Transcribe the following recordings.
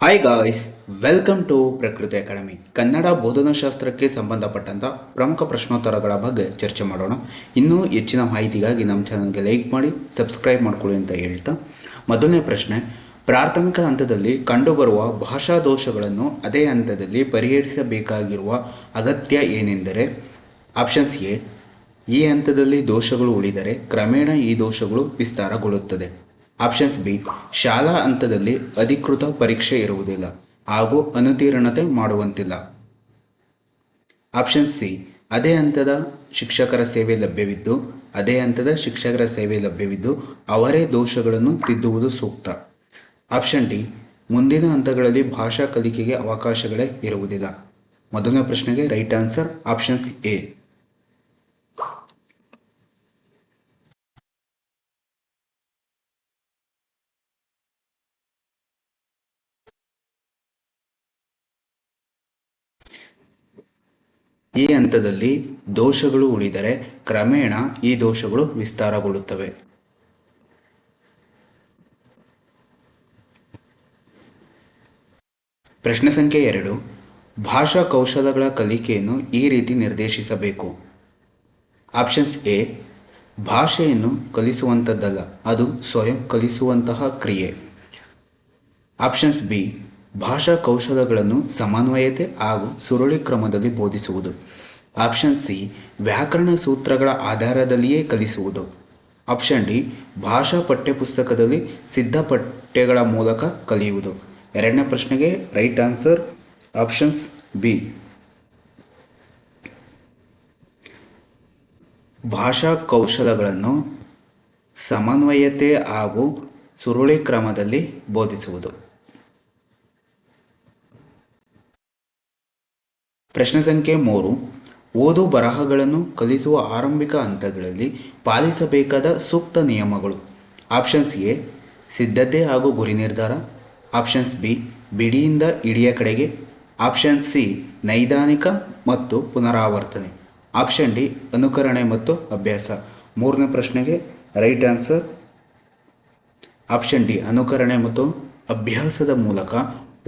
Hi guys welcome to Prakruti academy Kannada ಬೋಧನಾಶಾಸ್ತ್ರಕ್ಕೆ ಸಂಬಂಧಪಟ್ಟಂಥ ಪ್ರಮುಖ ಪ್ರಶ್ನೋತ್ತರಗಳ ಬಗ್ಗೆ ಚರ್ಚೆ ಮಾಡೋಣ ಇನ್ನೂ ಹೆಚ್ಚಿನ ಮಾಹಿತಿಗಾಗಿ ನಮ್ಮ ಚಾನಲ್ಗೆ ಲೈಕ್ ಮಾಡಿ ಸಬ್ಸ್ಕ್ರೈಬ್ ಮಾಡ್ಕೊಳ್ಳಿ ಅಂತ ಹೇಳ್ತಾ ಮೊದಲನೇ ಪ್ರಶ್ನೆ ಪ್ರಾಥಮಿಕ ಹಂತದಲ್ಲಿ ಕಂಡುಬರುವ ಭಾಷಾ ದೋಷಗಳನ್ನು ಅದೇ ಹಂತದಲ್ಲಿ ಪರಿಹರಿಸಬೇಕಾಗಿರುವ ಅಗತ್ಯ ಏನೆಂದರೆ ಆಪ್ಷನ್ಸ್ ಎ ಈ ಹಂತದಲ್ಲಿ ದೋಷಗಳು ಉಳಿದರೆ ಕ್ರಮೇಣ ಈ ದೋಷಗಳು ವಿಸ್ತಾರಗೊಳ್ಳುತ್ತದೆ ಆಪ್ಷನ್ಸ್ ಬಿ ಶಾಲಾ ಹಂತದಲ್ಲಿ ಅಧಿಕೃತ ಪರೀಕ್ಷೆ ಇರುವುದಿಲ್ಲ ಹಾಗೂ ಅನುತೀರ್ಣತೆ ಮಾಡುವಂತಿಲ್ಲ. ಆಪ್ಷನ್ ಸಿ ಅದೇ ಹಂತದ ಶಿಕ್ಷಕರ ಸೇವೆ ಲಭ್ಯವಿದ್ದು, ಅದೇ ಹಂತದ ಶಿಕ್ಷಕರ ಸೇವೆ ಲಭ್ಯವಿದ್ದು ಅವರೇ ದೋಷಗಳನ್ನು ತಿದ್ದುವುದು ಸೂಕ್ತ. ಆಪ್ಷನ್ ಡಿ ಮುಂದಿನ ಹಂತಗಳಲ್ಲಿ ಭಾಷಾ ಕಲಿಕೆಗೆ ಅವಕಾಶಗಳೇ ಇರುವುದಿಲ್ಲ. ಮೊದಲನೇ ಪ್ರಶ್ನೆಗೆ ರೈಟ್ ಆನ್ಸರ್ ಆಪ್ಷನ್ಸ್ ಎ ಈ ಹಂತದಲ್ಲಿ ದೋಷಗಳು ಉಳಿದರೆ ಕ್ರಮೇಣ ಈ ದೋಷಗಳು ವಿಸ್ತಾರಗೊಳ್ಳುತ್ತವೆ. ಪ್ರಶ್ನೆ ಸಂಖ್ಯೆ ಎರಡು. ಭಾಷಾ ಕೌಶಲಗಳ ಕಲಿಕೆಯನ್ನು ಈ ರೀತಿ ನಿರ್ದೇಶಿಸಬೇಕು. Options A. ಭಾಷೆಯನ್ನು ಕಲಿಸುವಂಥದ್ದಲ್ಲ ಅದು ಸ್ವಯಂ ಕಲಿಸುವಂತಹ ಕ್ರಿಯೆ. Options B. ಭಾಷಾ ಕೌಶಲಗಳನ್ನು ಸಮನ್ವಯತೆ ಹಾಗೂ ಸುರುಳಿ ಕ್ರಮದಲ್ಲಿ ಬೋಧಿಸುವುದು. ಆಪ್ಷನ್ ಸಿ ವ್ಯಾಕರಣ ಸೂತ್ರಗಳ ಆಧಾರದಲ್ಲಿಯೇ ಕಲಿಸುವುದು. ಆಪ್ಷನ್ ಡಿ ಭಾಷಾ ಪಠ್ಯಪುಸ್ತಕದಲ್ಲಿ ಸಿದ್ಧ ಪಠ್ಯಗಳ ಮೂಲಕ ಕಲಿಯುವುದು. ಎರಡನೇ ಪ್ರಶ್ನೆಗೆ ರೈಟ್ ಆನ್ಸರ್ ಆಪ್ಷನ್ಸ್ ಬಿ ಭಾಷಾ ಕೌಶಲಗಳನ್ನು ಸಮನ್ವಯತೆ ಹಾಗೂ ಸುರುಳಿ ಕ್ರಮದಲ್ಲಿ ಬೋಧಿಸುವುದು. ಪ್ರಶ್ನೆ ಸಂಖ್ಯೆ ಮೂರು. ಓದು ಬರಹಗಳನ್ನು ಕಲಿಸುವ ಆರಂಭಿಕ ಹಂತಗಳಲ್ಲಿ ಪಾಲಿಸಬೇಕಾದ ಸೂಕ್ತ ನಿಯಮಗಳು. ಆಪ್ಷನ್ಸ್ ಎ, ಸಿದ್ಧತೆ ಹಾಗೂ ಗುರಿ ನಿರ್ಧಾರ. ಆಪ್ಷನ್ಸ್ ಬಿ, ಬಿಡಿಯಿಂದ ಇಡಿಯ ಕಡೆಗೆ. ಆಪ್ಷನ್ ಸಿ, ನೈದಾನಿಕ ಮತ್ತು ಪುನರಾವರ್ತನೆ. ಆಪ್ಷನ್ ಡಿ, ಅನುಕರಣೆ ಮತ್ತು ಅಭ್ಯಾಸ. ಮೂರನೇ ಪ್ರಶ್ನೆಗೆ ರೈಟ್ ಆನ್ಸರ್. ಆಪ್ಷನ್ ಡಿ, ಅನುಕರಣೆ ಮತ್ತು ಅಭ್ಯಾಸದ ಮೂಲಕ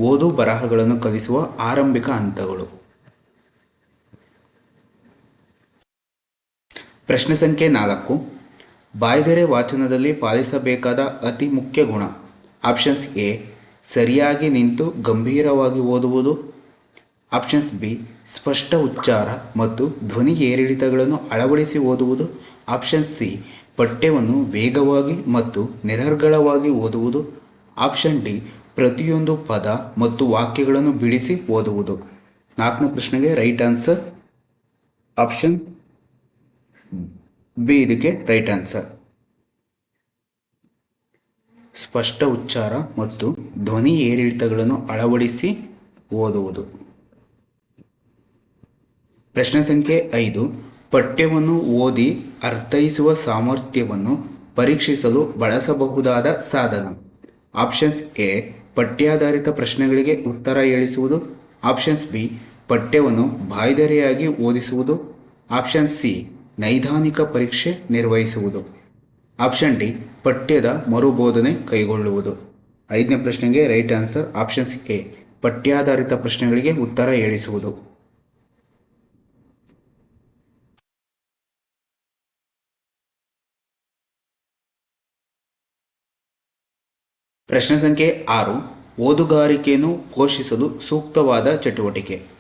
ಓದು ಬರಹಗಳನ್ನು ಕಲಿಸುವ ಆರಂಭಿಕ ಹಂತಗಳು. ಪ್ರಶ್ನೆ ಸಂಖ್ಯೆ ನಾಲ್ಕು. ಬಾಯ್ದೆರೆ ವಾಚನದಲ್ಲಿ ಪಾಲಿಸಬೇಕಾದ ಅತಿ ಮುಖ್ಯ ಗುಣ. ಆಪ್ಷನ್ಸ್ ಎ, ಸರಿಯಾಗಿ ನಿಂತು ಗಂಭೀರವಾಗಿ ಓದುವುದು. ಆಪ್ಷನ್ಸ್ ಬಿ, ಸ್ಪಷ್ಟ ಉಚ್ಚಾರ ಮತ್ತು ಧ್ವನಿ ಏರಿಳಿತಗಳನ್ನು ಅಳವಡಿಸಿ ಓದುವುದು. ಆಪ್ಷನ್ ಸಿ, ಪಠ್ಯವನ್ನು ವೇಗವಾಗಿ ಮತ್ತು ನಿರರ್ಗಳವಾಗಿ ಓದುವುದು. ಆಪ್ಷನ್ ಡಿ, ಪ್ರತಿಯೊಂದು ಪದ ಮತ್ತು ವಾಕ್ಯಗಳನ್ನು ಬಿಡಿಸಿ ಓದುವುದು. ನಾಲ್ಕನೇ ಪ್ರಶ್ನೆಗೆ ರೈಟ್ ಆನ್ಸರ್ ಆಪ್ಷನ್ ಬಿ ಇದಕ್ಕೆ ರೈಟ್ ಆನ್ಸರ್ ಸ್ಪಷ್ಟ ಉಚ್ಚಾರ ಮತ್ತು ಧ್ವನಿ ಏರಿಳಿತಗಳನ್ನು ಅಳವಡಿಸಿ ಓದುವುದು. ಪ್ರಶ್ನೆ ಸಂಖ್ಯೆ ಐದು, ಪಠ್ಯವನ್ನು ಓದಿ ಅರ್ಥೈಸುವ ಸಾಮರ್ಥ್ಯವನ್ನು ಪರೀಕ್ಷಿಸಲು ಬಳಸಬಹುದಾದ ಸಾಧನ. ಆಪ್ಷನ್ಸ್ ಎ ಪಠ್ಯಾಧಾರಿತ ಪ್ರಶ್ನೆಗಳಿಗೆ ಉತ್ತರ ಹೇಳಿಸುವುದು. ಆಪ್ಷನ್ಸ್ ಬಿ ಪಠ್ಯವನ್ನು ಬಾಯ್ದರಿಯಾಗಿ ಓದಿಸುವುದು. ಆಪ್ಷನ್ ಸಿ ನೈದಾನಿಕ ಪರೀಕ್ಷೆ ನಿರ್ವಹಿಸುವುದು. ಆಪ್ಷನ್ ಡಿ ಪಠ್ಯದ ಮರುಬೋಧನೆ ಕೈಗೊಳ್ಳುವುದು. ಐದನೇ ಪ್ರಶ್ನೆಗೆ ರೈಟ್ ಆನ್ಸರ್ ಆಪ್ಷನ್ ಎ ಪಠ್ಯಾಧಾರಿತ ಪ್ರಶ್ನೆಗಳಿಗೆ ಉತ್ತರ ಹೇಳಿಸುವುದು. ಪ್ರಶ್ನೆ ಸಂಖ್ಯೆ ಆರು, ಓದುಗಾರಿಕೆಯನ್ನು ಪೋಷಿಸಲು ಸೂಕ್ತವಾದ ಚಟುವಟಿಕೆ.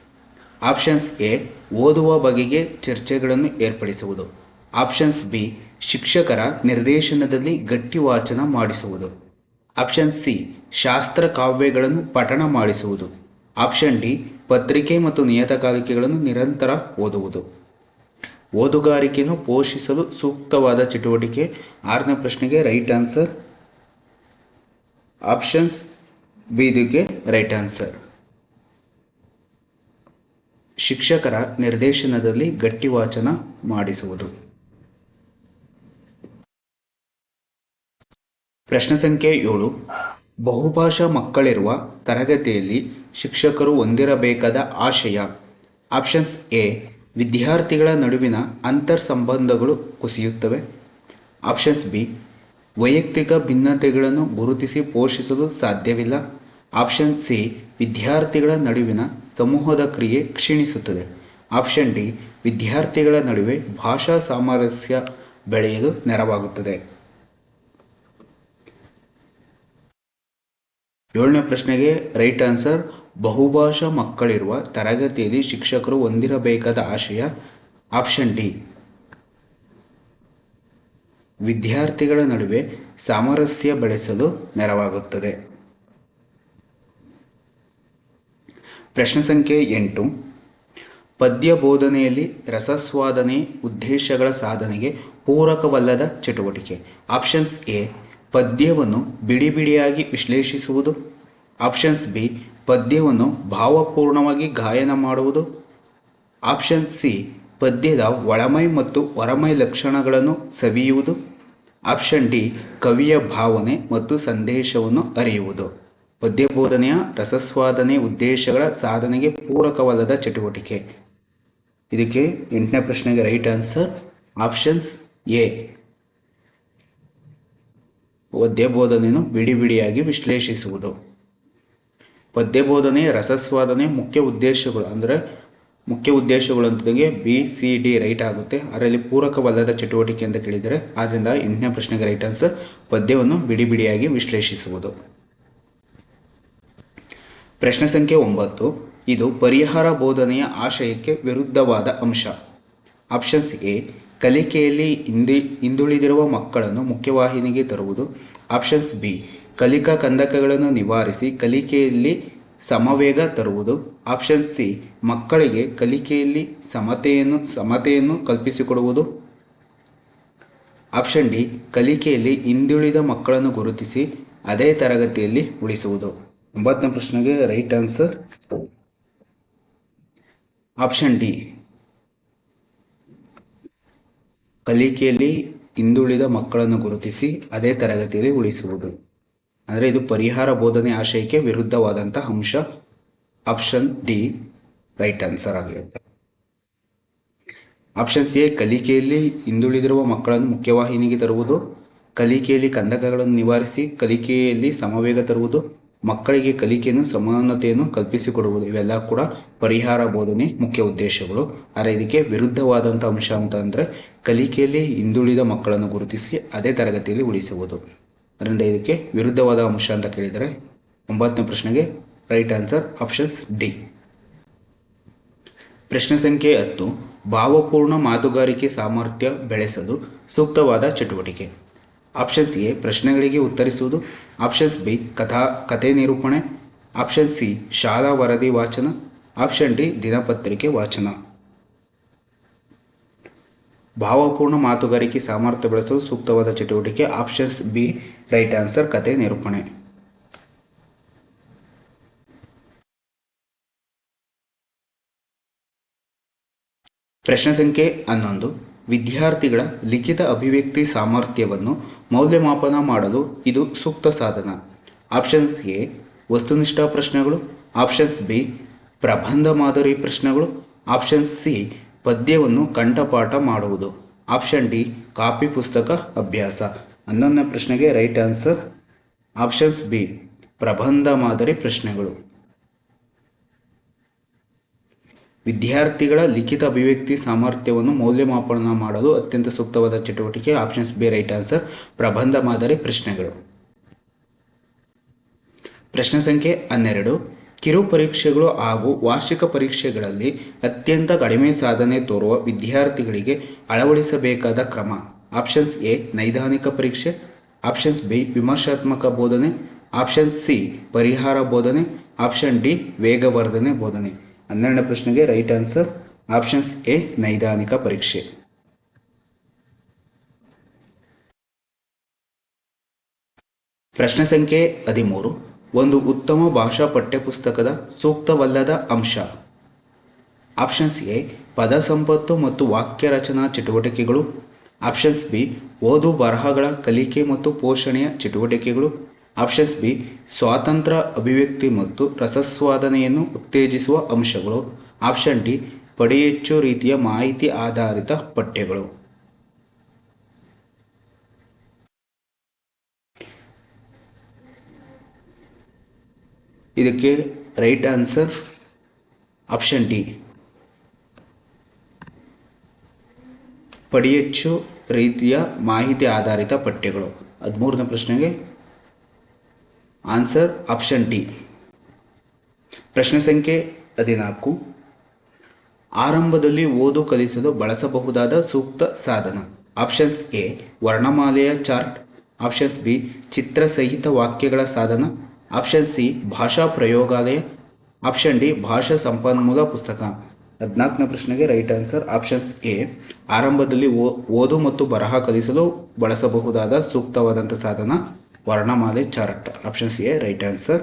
ಆಪ್ಷನ್ಸ್ ಎ ಓದುವ ಬಗೆಗೆ ಚರ್ಚೆಗಳನ್ನು ಏರ್ಪಡಿಸುವುದು. ಆಪ್ಷನ್ಸ್ ಬಿ ಶಿಕ್ಷಕರ ನಿರ್ದೇಶನದಲ್ಲಿ ಗಟ್ಟಿ ವಾಚನ ಮಾಡಿಸುವುದು. ಆಪ್ಷನ್ ಸಿ ಶಾಸ್ತ್ರ ಕಾವ್ಯಗಳನ್ನು ಪಠಣ ಮಾಡಿಸುವುದು. ಆಪ್ಷನ್ ಡಿ ಪತ್ರಿಕೆ ಮತ್ತು ನಿಯತಕಾಲಿಕೆಗಳನ್ನು ನಿರಂತರ ಓದುವುದು. ಓದುಗಾರಿಕೆಯನ್ನು ಪೋಷಿಸಲು ಸೂಕ್ತವಾದ ಚಟುವಟಿಕೆ. ಆರನೇ ಪ್ರಶ್ನೆಗೆ ರೈಟ್ ಆನ್ಸರ್ ಆಪ್ಷನ್ಸ್ ಬಿ ಇದಕ್ಕೆ ರೈಟ್ ಆನ್ಸರ್ ಶಿಕ್ಷಕರ ನಿರ್ದೇಶನದಲ್ಲಿ ಗಟ್ಟಿವಾಚನ ಮಾಡಿಸುವುದು. ಪ್ರಶ್ನೆ ಸಂಖ್ಯೆ ಏಳು. ಬಹುಭಾಷಾ ಮಕ್ಕಳಿರುವ ತರಗತಿಯಲ್ಲಿ ಶಿಕ್ಷಕರು ಹೊಂದಿರಬೇಕಾದ ಆಶಯ. ಆಪ್ಷನ್ಸ್ ಎ, ವಿದ್ಯಾರ್ಥಿಗಳ ನಡುವಿನ ಅಂತರ್ ಸಂಬಂಧಗಳು ಕುಸಿಯುತ್ತವೆ. ಆಪ್ಷನ್ಸ್ ಬಿ, ವೈಯಕ್ತಿಕ ಭಿನ್ನತೆಗಳನ್ನು ಗುರುತಿಸಿ ಪೋಷಿಸಲು ಸಾಧ್ಯವಿಲ್ಲ. ಆಪ್ಷನ್ ಸಿ, ವಿದ್ಯಾರ್ಥಿಗಳ ನಡುವಿನ ಸಮೂಹದ ಕ್ರಿಯೆ ಕ್ಷೀಣಿಸುತ್ತದೆ. ಆಪ್ಷನ್ ಡಿ, ವಿದ್ಯಾರ್ಥಿಗಳ ನಡುವೆ ಭಾಷಾ ಸಾಮರಸ್ಯ ಬೆಳೆಯಲು ನೆರವಾಗುತ್ತದೆ. ಏಳನೇ ಪ್ರಶ್ನೆಗೆ ರೈಟ್ ಆನ್ಸರ್, ಬಹುಭಾಷಾ ಮಕ್ಕಳಿರುವ ತರಗತಿಯಲ್ಲಿ ಶಿಕ್ಷಕರು ಹೊಂದಿರಬೇಕಾದ ಆಶಯ, ಆಪ್ಷನ್ ಡಿ. ವಿದ್ಯಾರ್ಥಿಗಳ ನಡುವೆ ಸಾಮರಸ್ಯ ಬೆಳೆಸಲು ನೆರವಾಗುತ್ತದೆ. ಪ್ರಶ್ನೆ ಸಂಖ್ಯೆ ಎಂಟು. ಪದ್ಯ ಬೋಧನೆಯಲ್ಲಿ ರಸಸ್ವಾದನೆ ಉದ್ದೇಶಗಳ ಸಾಧನೆಗೆ ಪೂರಕವಲ್ಲದ ಚಟುವಟಿಕೆ. ಆಪ್ಷನ್ಸ್ ಎ ಪದ್ಯವನ್ನು ಬಿಡಿ ಬಿಡಿಯಾಗಿ ವಿಶ್ಲೇಷಿಸುವುದು. ಆಪ್ಷನ್ಸ್ ಬಿ ಪದ್ಯವನ್ನು ಭಾವಪೂರ್ಣವಾಗಿ ಗಾಯನ ಮಾಡುವುದು. ಆಪ್ಷನ್ ಸಿ ಪದ್ಯದ ಒಳಮೈ ಮತ್ತು ಹೊರಮೈ ಲಕ್ಷಣಗಳನ್ನು ಸವಿಯುವುದು. ಆಪ್ಷನ್ ಡಿ ಕವಿಯ ಭಾವನೆ ಮತ್ತು ಸಂದೇಶವನ್ನು ಅರಿಯುವುದು. ಪದ್ಯ ಬೋಧನೆಯ ರಸಸ್ವಾದನೆ ಉದ್ದೇಶಗಳ ಸಾಧನೆಗೆ ಪೂರಕವಲ್ಲದ ಚಟುವಟಿಕೆ. ಇದಕ್ಕೆ ಎಂಟನೇ ಪ್ರಶ್ನೆಗೆ ರೈಟ್ ಆನ್ಸರ್ ಆಪ್ಷನ್ಸ್ ಎ ಪದ್ಯ ಬೋಧನೆಯನ್ನು ಬಿಡಿ ಬಿಡಿಯಾಗಿ ವಿಶ್ಲೇಷಿಸುವುದು. ಪದ್ಯ ಬೋಧನೆ ರಸಸ್ವಾದನೆ ಮುಖ್ಯ ಉದ್ದೇಶಗಳು ಅಂದರೆ ಮುಖ್ಯ ಉದ್ದೇಶಗಳು ಅಂತಂಗೆ ಬಿ ಸಿ ಡಿ ರೈಟ್ ಆಗುತ್ತೆ. ಅದರಲ್ಲಿ ಪೂರಕವಲ್ಲದ ಚಟುವಟಿಕೆ ಅಂತ ಕೇಳಿದರೆ ಆದ್ದರಿಂದ ಎಂಟನೇ ಪ್ರಶ್ನೆಗೆ ರೈಟ್ ಆನ್ಸರ್ ಪದ್ಯವನ್ನು ಬಿಡಿ ಬಿಡಿಯಾಗಿ ವಿಶ್ಲೇಷಿಸುವುದು. ಪ್ರಶ್ನೆ ಸಂಖ್ಯೆ ಒಂಬತ್ತು. ಇದು ಪರಿಹಾರ ಬೋಧನೆಯ ಆಶಯಕ್ಕೆ ವಿರುದ್ಧವಾದ ಅಂಶ. ಆಪ್ಷನ್ಸ್ ಎ, ಕಲಿಕೆಯಲ್ಲಿ ಹಿಂದಿ, ಹಿಂದುಳಿದಿರುವ ಮಕ್ಕಳನ್ನು ಮುಖ್ಯವಾಹಿನಿಗೆ ತರುವುದು. ಆಪ್ಷನ್ಸ್ ಬಿ, ಕಲಿಕಾ ಕಂದಕಗಳನ್ನು ನಿವಾರಿಸಿ ಕಲಿಕೆಯಲ್ಲಿ ಸಮವೇಗ ತರುವುದು. ಆಪ್ಷನ್ ಸಿ, ಮಕ್ಕಳಿಗೆ ಕಲಿಕೆಯಲ್ಲಿ ಸಮತೆಯನ್ನು ಸಮತೆಯನ್ನು ಕಲ್ಪಿಸಿಕೊಡುವುದು. ಆಪ್ಷನ್ ಡಿ, ಕಲಿಕೆಯಲ್ಲಿ ಹಿಂದುಳಿದ ಮಕ್ಕಳನ್ನು ಗುರುತಿಸಿ ಅದೇ ತರಗತಿಯಲ್ಲಿ ಉಳಿಸುವುದು. ಒಂಬತ್ತನೇ ಪ್ರಶ್ನೆಗೆ ರೈಟ್ ಆನ್ಸರ್ ಆಪ್ಷನ್ ಡಿ ಕಲಿಕೆಯಲ್ಲಿ ಹಿಂದುಳಿದ ಮಕ್ಕಳನ್ನು ಗುರುತಿಸಿ ಅದೇ ತರಗತಿಯಲ್ಲಿ ಉಳಿಸುವುದು. ಅಂದರೆ ಇದು ಪರಿಹಾರ ಬೋಧನೆ ಆಶಯಕ್ಕೆ ವಿರುದ್ಧವಾದಂತಹ ಅಂಶ. ಆಪ್ಷನ್ ಡಿ ರೈಟ್ ಆನ್ಸರ್ ಆಗಿರುತ್ತೆ. ಆಪ್ಷನ್ ಸಿ ಕಲಿಕೆಯಲ್ಲಿ ಹಿಂದುಳಿದಿರುವ ಮಕ್ಕಳನ್ನು ಮುಖ್ಯವಾಹಿನಿಗೆ ತರುವುದು. ಕಲಿಕೆಯಲ್ಲಿ ಕಂದಕಗಳನ್ನು ನಿವಾರಿಸಿ ಕಲಿಕೆಯಲ್ಲಿ ಸಮವೇಗ ತರುವುದು. ಮಕ್ಕಳಿಗೆ ಕಲಿಕೆಯನ್ನು, ಸಮಾನತೆಯನ್ನು ಕಲ್ಪಿಸಿಕೊಡುವುದು, ಇವೆಲ್ಲ ಕೂಡ ಪರಿಹಾರ ಬೋಧನೆ ಮುಖ್ಯ ಉದ್ದೇಶಗಳು. ಆದರೆ ಇದಕ್ಕೆ ವಿರುದ್ಧವಾದಂಥ ಅಂಶ ಅಂತ ಅಂದರೆ ಕಲಿಕೆಯಲ್ಲಿ ಹಿಂದುಳಿದ ಮಕ್ಕಳನ್ನು ಗುರುತಿಸಿ ಅದೇ ತರಗತಿಯಲ್ಲಿ ಉಳಿಸುವುದು. ಅದರಿಂದ ಇದಕ್ಕೆ ವಿರುದ್ಧವಾದ ಅಂಶ ಅಂತ ಕೇಳಿದರೆ ಒಂಬತ್ತನೇ ಪ್ರಶ್ನೆಗೆ ರೈಟ್ ಆನ್ಸರ್ ಆಪ್ಷನ್ಸ್ ಡಿ. ಪ್ರಶ್ನೆ ಸಂಖ್ಯೆ ಹತ್ತು. ಭಾವಪೂರ್ಣ ಮಾತುಗಾರಿಕೆ ಸಾಮರ್ಥ್ಯ ಬೆಳೆಸಲು ಸೂಕ್ತವಾದ ಚಟುವಟಿಕೆ. ಆಪ್ಷನ್ಸ್ ಎ, ಪ್ರಶ್ನೆಗಳಿಗೆ ಉತ್ತರಿಸುವುದು. ಆಪ್ಷನ್ಸ್ ಬಿ, ಕಥಾ ಕಥೆ ನಿರೂಪಣೆ. ಆಪ್ಷನ್ ಸಿ, ಶಾಲಾ ವರದಿ ವಾಚನ. ಆಪ್ಷನ್ ಡಿ, ದಿನಪತ್ರಿಕೆ ವಾಚನ. ಭಾವಪೂರ್ಣ ಮಾತುಗಾರಿಕೆ ಸಾಮರ್ಥ್ಯ ಬೆಳೆಸಲು ಸೂಕ್ತವಾದ ಚಟುವಟಿಕೆ. ಆಪ್ಷನ್ಸ್ ಬಿ ರೈಟ್ ಆನ್ಸರ್ ಕಥೆ ನಿರೂಪಣೆ. ಪ್ರಶ್ನೆ ಸಂಖ್ಯೆ ಹನ್ನೊಂದು. ವಿದ್ಯಾರ್ಥಿಗಳ ಲಿಖಿತ ಅಭಿವ್ಯಕ್ತಿ ಸಾಮರ್ಥ್ಯವನ್ನು ಮೌಲ್ಯಮಾಪನ ಮಾಡಲು ಇದು ಸೂಕ್ತ ಸಾಧನ. ಆಪ್ಷನ್ಸ್ ಎ ವಸ್ತುನಿಷ್ಠ ಪ್ರಶ್ನೆಗಳು. ಆಪ್ಷನ್ಸ್ ಬಿ ಪ್ರಬಂಧ ಮಾದರಿ ಪ್ರಶ್ನೆಗಳು. ಆಪ್ಷನ್ಸ್ ಸಿ ಪದ್ಯವನ್ನು ಕಂಠಪಾಠ ಮಾಡುವುದು. ಆಪ್ಷನ್ ಡಿ ಕಾಪಿ ಪುಸ್ತಕ ಅಭ್ಯಾಸ. ಹನ್ನೊಂದನೇ ಪ್ರಶ್ನೆಗೆ ರೈಟ್ ಆನ್ಸರ್ ಆಪ್ಷನ್ಸ್ ಬಿ ಪ್ರಬಂಧ ಮಾದರಿ ಪ್ರಶ್ನೆಗಳು. ವಿದ್ಯಾರ್ಥಿಗಳ ಲಿಖಿತ ಅಭಿವ್ಯಕ್ತಿ ಸಾಮರ್ಥ್ಯವನ್ನು ಮೌಲ್ಯಮಾಪನ ಮಾಡಲು ಅತ್ಯಂತ ಸೂಕ್ತವಾದ ಚಟುವಟಿಕೆ ಆಪ್ಷನ್ಸ್ ಬಿ ರೈಟ್ ಆನ್ಸರ್ ಪ್ರಬಂಧ ಮಾದರಿ ಪ್ರಶ್ನೆಗಳು. ಪ್ರಶ್ನೆ ಸಂಖ್ಯೆ ಹನ್ನೆರಡು. ಕಿರು ಪರೀಕ್ಷೆಗಳು ಹಾಗೂ ವಾರ್ಷಿಕ ಪರೀಕ್ಷೆಗಳಲ್ಲಿ ಅತ್ಯಂತ ಕಡಿಮೆ ಸಾಧನೆ ತೋರುವ ವಿದ್ಯಾರ್ಥಿಗಳಿಗೆ ಅಳವಡಿಸಬೇಕಾದ ಕ್ರಮ. ಆಪ್ಷನ್ಸ್ ಎ ನೈದಾನಿಕ ಪರೀಕ್ಷೆ. ಆಪ್ಷನ್ಸ್ ಬಿ ವಿಮರ್ಶಾತ್ಮಕ ಬೋಧನೆ. ಆಪ್ಷನ್ ಸಿ ಪರಿಹಾರ ಬೋಧನೆ. ಆಪ್ಷನ್ ಡಿ ವೇಗವರ್ಧನೆ ಬೋಧನೆ. ಹನ್ನೆರಡನೇ ಪ್ರಶ್ನೆಗೆ ರೈಟ್ ಆನ್ಸರ್ ಆಪ್ಷನ್ಸ್ ಎ ನೈದಾನಿಕ ಪರೀಕ್ಷೆ. ಪ್ರಶ್ನೆ ಸಂಖ್ಯೆ ಹದಿಮೂರು, ಒಂದು ಉತ್ತಮ ಭಾಷಾ ಪಠ್ಯಪುಸ್ತಕದ ಸೂಕ್ತವಲ್ಲದ ಅಂಶ. ಆಪ್ಷನ್ಸ್ ಎ ಪದ ಸಂಪತ್ತು ಮತ್ತು ವಾಕ್ಯ ರಚನಾ ಚಟುವಟಿಕೆಗಳು. ಆಪ್ಷನ್ಸ್ ಬಿ ಓದು ಬರಹಗಳ ಕಲಿಕೆ ಮತ್ತು ಪೋಷಣೆಯ ಚಟುವಟಿಕೆಗಳು. ಆಪ್ಷನ್ಸ್ ಬಿ, ಸ್ವಾತಂತ್ರ್ಯ, ಅಭಿವ್ಯಕ್ತಿ ಮತ್ತು ರಸಸ್ವಾದನೆಯನ್ನು ಉತ್ತೇಜಿಸುವ ಅಂಶಗಳು. ಆಪ್ಷನ್ ಡಿ, ಪಡೆಯೆಚ್ಚು ರೀತಿಯ ಮಾಹಿತಿ ಆಧಾರಿತ ಪಠ್ಯಗಳು. ಇದಕ್ಕೆ ರೈಟ್ ಆನ್ಸರ್ ಆಪ್ಷನ್ ಡಿ. ಪಡೆಯೆಚ್ಚು ರೀತಿಯ ಮಾಹಿತಿ ಆಧಾರಿತ ಪಠ್ಯಗಳು. ಹದಿಮೂರನೇ ಪ್ರಶ್ನೆಗೆ ಆನ್ಸರ್ ಆಪ್ಷನ್ ಡಿ ಪ್ರಶ್ನೆ ಸಂಖ್ಯೆ ಹದಿನಾಲ್ಕು. ಆರಂಭದಲ್ಲಿ ಓದು ಕಲಿಸಲು ಬಳಸಬಹುದಾದ ಸೂಕ್ತ ಸಾಧನ. ಆಪ್ಷನ್ಸ್ ಎ ವರ್ಣಮಾಲೆಯ ಚಾರ್ಟ್. ಆಪ್ಷನ್ಸ್ ಬಿ ಚಿತ್ರಸಹಿತ ವಾಕ್ಯಗಳ ಸಾಧನ. ಆಪ್ಷನ್ ಸಿ ಭಾಷಾ ಪ್ರಯೋಗಾಲಯ. ಆಪ್ಷನ್ ಡಿ ಭಾಷಾ ಸಂಪನ್ಮೂಲ ಪುಸ್ತಕ. ಹದಿನಾಲ್ಕನೇ ಪ್ರಶ್ನೆಗೆ ರೈಟ್ ಆನ್ಸರ್ ಆಪ್ಷನ್ಸ್ ಎ ಆರಂಭದಲ್ಲಿ ಓದು ಮತ್ತು ಬರಹ ಕಲಿಸಲು ಬಳಸಬಹುದಾದ ಸೂಕ್ತವಾದಂಥ ಸಾಧನ. ವರ್ಣಮಾಲೆ chart. Options A right answer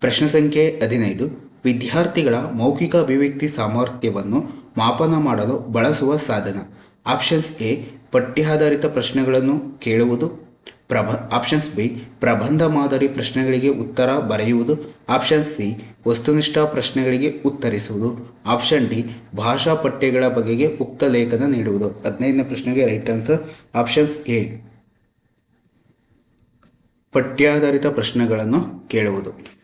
ಪ್ರಶ್ನೆ ಸಂಖ್ಯೆ ಹದಿನೈದು. ವಿದ್ಯಾರ್ಥಿಗಳ ಮೌಖಿಕ ಅಭಿವ್ಯಕ್ತಿ ಸಾಮರ್ಥ್ಯವನ್ನು ಮಾಪನ ಮಾಡಲು ಬಳಸುವ ಸಾಧನ. ಆಪ್ಷನ್ಸ್ ಎ ಪಠ್ಯಾಧಾರಿತ ಪ್ರಶ್ನೆಗಳನ್ನು ಕೇಳುವುದು. ಪ್ರಬ ಆಪ್ಷನ್ಸ್ ಬಿ ಪ್ರಬಂಧ ಮಾದರಿ ಪ್ರಶ್ನೆಗಳಿಗೆ ಉತ್ತರ ಬರೆಯುವುದು. ಆಪ್ಷನ್ ಸಿ ವಸ್ತುನಿಷ್ಠ ಪ್ರಶ್ನೆಗಳಿಗೆ ಉತ್ತರಿಸುವುದು. ಆಪ್ಷನ್ ಡಿ ಭಾಷಾ ಪಠ್ಯಗಳ ಬಗೆಗೆ ಉಕ್ತ ಲೇಖನ ನೀಡುವುದು. ಹದಿನೈದನೇ ಪ್ರಶ್ನೆಗೆ ರೈಟ್ ಆನ್ಸರ್ ಆಪ್ಷನ್ಸ್ ಎ ಪಠ್ಯಾಧಾರಿತ ಪ್ರಶ್ನೆಗಳನ್ನು ಕೇಳುವುದು.